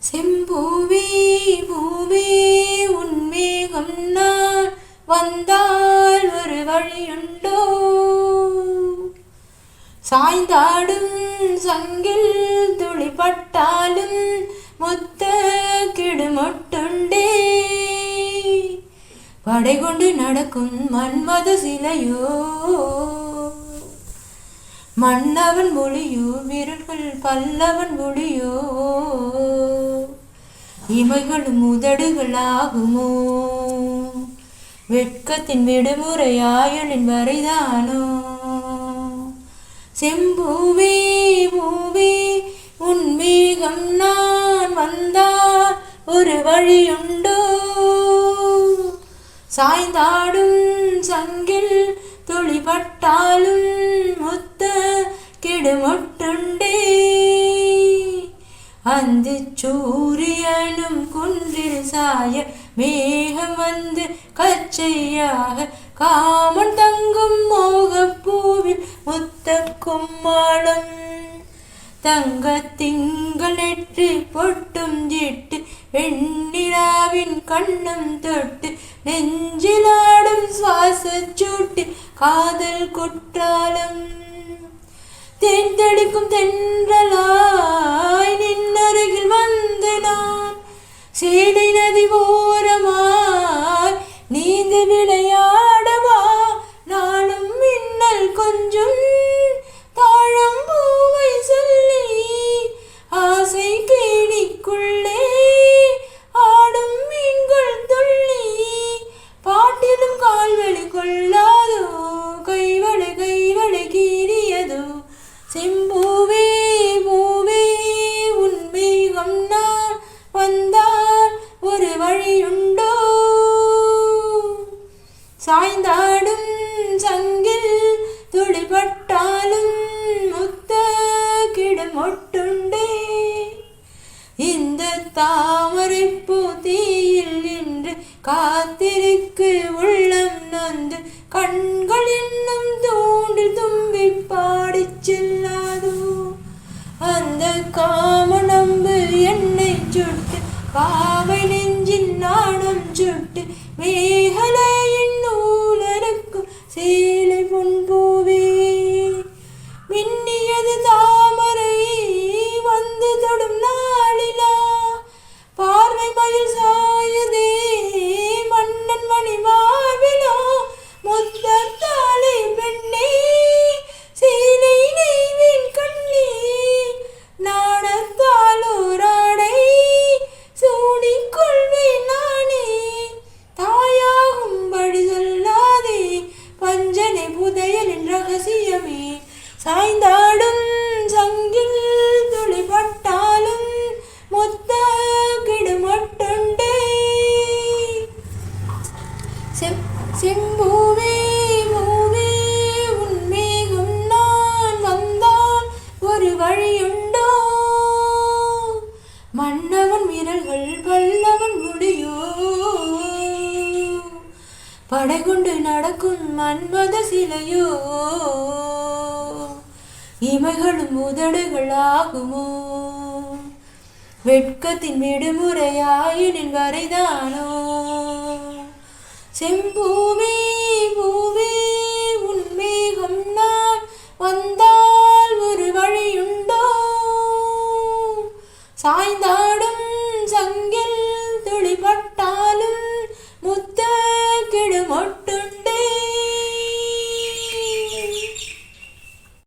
செம்பூவே பூவே உன்மேகம் நான் வந்தால் ஒரு வழியுண்டோ? சாய்ந்தாடும் சங்கில் துளிப்பட்டாலும் முத்த கிடுமொட்டுண்டே. படை கொண்டு நடக்கும் மன்மத சிலையோ? மன்னவன் மொழியோ விரல்கள் பல்லவன் மொழியோ இமைகளும் உதடுகளாகுமோ? வெட்கத்தின் விடுமுறையாயலின் வரைதானோ? செம்பூவே பூவே உன்மேகம் நான் வந்தால் ஒரு வழியுண்டோ? சாய்ந்தாடும் சங்கில் துளிபட்டாலும் முத்த கெடுமொட்டுண்டே? அந்த சூரியனும் குன்றில் சாய மேகம் வந்து கச்சையாக காமன் தங்கும் மோகப்பூவில் முத்தக்கும் மாடம். தங்க திங்கள் நெற்றி பொட்டும் ஜிட்டு வெண்ணிலாவின் கண்ணம் தொட்டு நெஞ்சிலாடும் சுவாச சூட்டு காதல் குற்றாலம். தேர்ந்தெடுக்கும் தென்றலாய் சேலை நதி சாய்ந்தாடும் சங்கில் துளிபட்டாலும் முத்த கிடமொட்டுண்டே. இந்த தாமரை தீயில் நின்று காத்திருக்கு உள்ளம் நொந்து கண்கள் இன்னும் தூண்டில் தும்பி பாடி செல்லாதோ. அந்த காமனம்பு என்னை சுட்டு பா சாய்ந்தாடும் சங்கில் துளிபட்டாலும் முத்த கிடுமட்டுண்டே. செம் மூவே உன்மேகம் நான் வந்தான் ஒரு வழியுண்டோ? மன்னவன் விரல்கள் பல்லவன் முடியோ? படை கொண்டு நடக்கும் மன்மத சிலையோ? இமைகளும் உதடுகள் ஆகுமோ வெட்கத்தின் விடுமுறையாயினின் வரைதானோ? செம்பூ